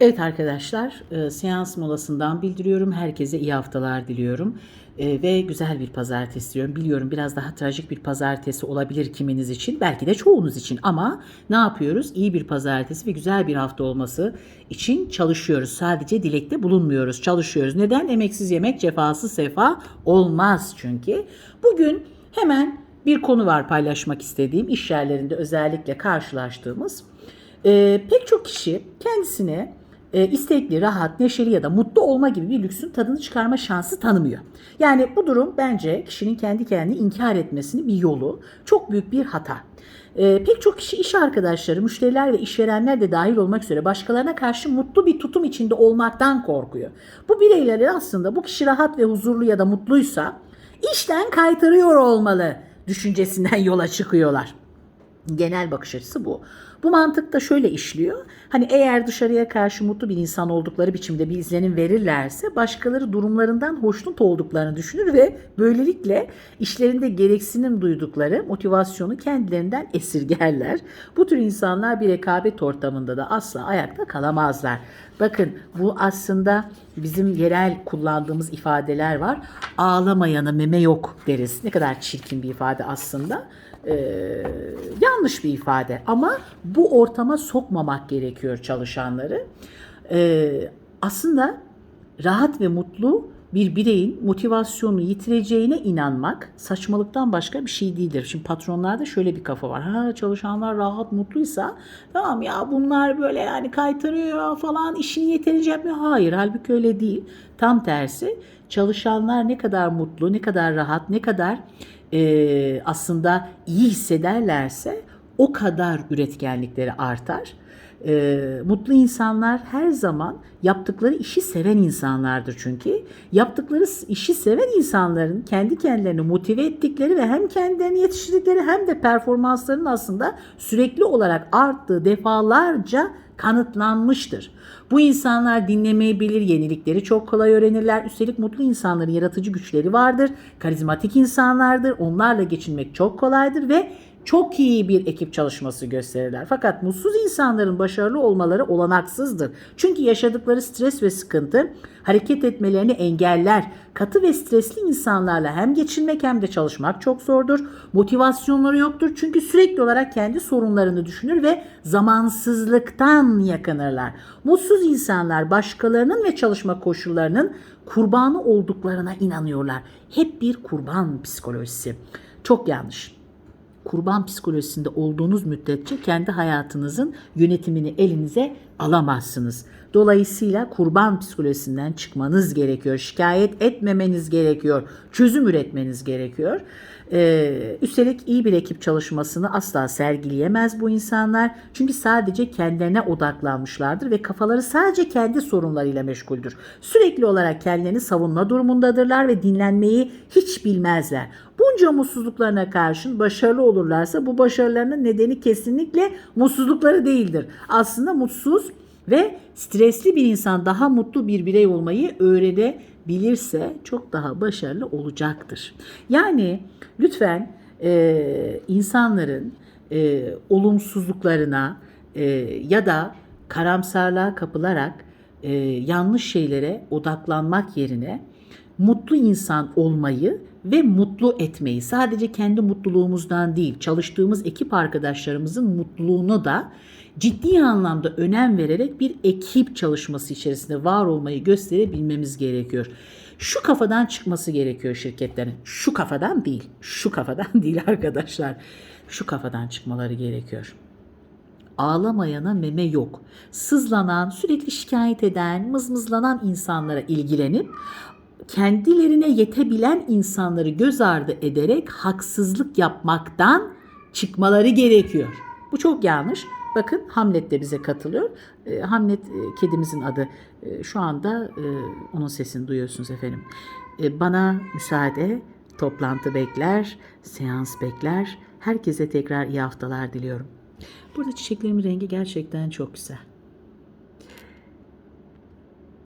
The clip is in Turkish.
Evet arkadaşlar, e, seans molasından bildiriyorum. Herkese iyi haftalar diliyorum. E, ve güzel bir pazartesi diliyorum. Biliyorum biraz daha trajik bir pazartesi olabilir kiminiz için, belki de çoğunuz için. Ama ne yapıyoruz? İyi bir pazartesi ve güzel bir hafta olması için çalışıyoruz. Sadece dilekte bulunmuyoruz, çalışıyoruz. Neden? Emeksiz yemek, cefasız sefa olmaz çünkü. Bugün hemen bir konu var paylaşmak istediğim. iş yerlerinde özellikle karşılaştığımız. E, pek çok kişi kendisine e, istekli, rahat, neşeli ya da mutlu olma gibi bir lüksün tadını çıkarma şansı tanımıyor. Yani bu durum bence kişinin kendi kendini inkar etmesinin bir yolu. Çok büyük bir hata. E, pek çok kişi iş arkadaşları, müşteriler ve işverenler de dahil olmak üzere başkalarına karşı mutlu bir tutum içinde olmaktan korkuyor. Bu bireyleri aslında bu kişi rahat ve huzurlu ya da mutluysa işten kaytarıyor olmalı düşüncesinden yola çıkıyorlar. Genel bakış açısı bu. Bu mantık da şöyle işliyor. Hani eğer dışarıya karşı mutlu bir insan oldukları biçimde bir izlenim verirlerse başkaları durumlarından hoşnut olduklarını düşünür ve böylelikle işlerinde gereksinim duydukları motivasyonu kendilerinden esirgerler. Bu tür insanlar bir rekabet ortamında da asla ayakta kalamazlar. Bakın bu aslında bizim yerel kullandığımız ifadeler var. Ağlamayana meme yok deriz. Ne kadar çirkin bir ifade aslında. Ee, yanlış bir ifade ama bu ortama sokmamak gerekiyor çalışanları. Ee, aslında rahat ve mutlu bir bireyin motivasyonu yitireceğine inanmak saçmalıktan başka bir şey değildir. Şimdi patronlarda şöyle bir kafa var. Ha çalışanlar rahat mutluysa tamam ya bunlar böyle yani kaytarıyor falan işini yeterince yapmıyor. Hayır halbuki öyle değil. Tam tersi çalışanlar ne kadar mutlu, ne kadar rahat, ne kadar e, aslında iyi hissederlerse o kadar üretkenlikleri artar. E, mutlu insanlar her zaman yaptıkları işi seven insanlardır çünkü. Yaptıkları işi seven insanların kendi kendilerini motive ettikleri ve hem kendilerini yetiştirdikleri hem de performanslarının aslında sürekli olarak arttığı defalarca kanıtlanmıştır. Bu insanlar dinlemeyi bilir, yenilikleri çok kolay öğrenirler. Üstelik mutlu insanların yaratıcı güçleri vardır. Karizmatik insanlardır. Onlarla geçinmek çok kolaydır ve çok iyi bir ekip çalışması gösterirler. Fakat mutsuz insanların başarılı olmaları olanaksızdır. Çünkü yaşadıkları stres ve sıkıntı hareket etmelerini engeller. Katı ve stresli insanlarla hem geçinmek hem de çalışmak çok zordur. Motivasyonları yoktur çünkü sürekli olarak kendi sorunlarını düşünür ve zamansızlıktan yakınırlar. Mutsuz insanlar başkalarının ve çalışma koşullarının kurbanı olduklarına inanıyorlar. Hep bir kurban psikolojisi. Çok yanlış kurban psikolojisinde olduğunuz müddetçe kendi hayatınızın yönetimini elinize alamazsınız. Dolayısıyla kurban psikolojisinden çıkmanız gerekiyor. Şikayet etmemeniz gerekiyor. Çözüm üretmeniz gerekiyor. Ee, üstelik iyi bir ekip çalışmasını asla sergileyemez bu insanlar. Çünkü sadece kendilerine odaklanmışlardır ve kafaları sadece kendi sorunlarıyla meşguldür. Sürekli olarak kendilerini savunma durumundadırlar ve dinlenmeyi hiç bilmezler. Bunca mutsuzluklarına karşın başarılı olurlarsa bu başarılarının nedeni kesinlikle mutsuzlukları değildir. Aslında mutsuz ve stresli bir insan daha mutlu bir birey olmayı öğrenebilirse çok daha başarılı olacaktır. Yani lütfen e, insanların e, olumsuzluklarına e, ya da karamsarlığa kapılarak e, yanlış şeylere odaklanmak yerine mutlu insan olmayı ve mutlu etmeyi sadece kendi mutluluğumuzdan değil çalıştığımız ekip arkadaşlarımızın mutluluğunu da ciddi anlamda önem vererek bir ekip çalışması içerisinde var olmayı gösterebilmemiz gerekiyor. Şu kafadan çıkması gerekiyor şirketlerin. Şu kafadan değil. Şu kafadan değil arkadaşlar. Şu kafadan çıkmaları gerekiyor. Ağlamayana meme yok. Sızlanan, sürekli şikayet eden, mızmızlanan insanlara ilgilenip kendilerine yetebilen insanları göz ardı ederek haksızlık yapmaktan çıkmaları gerekiyor. Bu çok yanlış. Bakın Hamlet de bize katılıyor. E, Hamlet e, kedimizin adı. E, şu anda e, onun sesini duyuyorsunuz efendim. E, bana müsaade, toplantı bekler, seans bekler. Herkese tekrar iyi haftalar diliyorum. Burada çiçeklerimin rengi gerçekten çok güzel.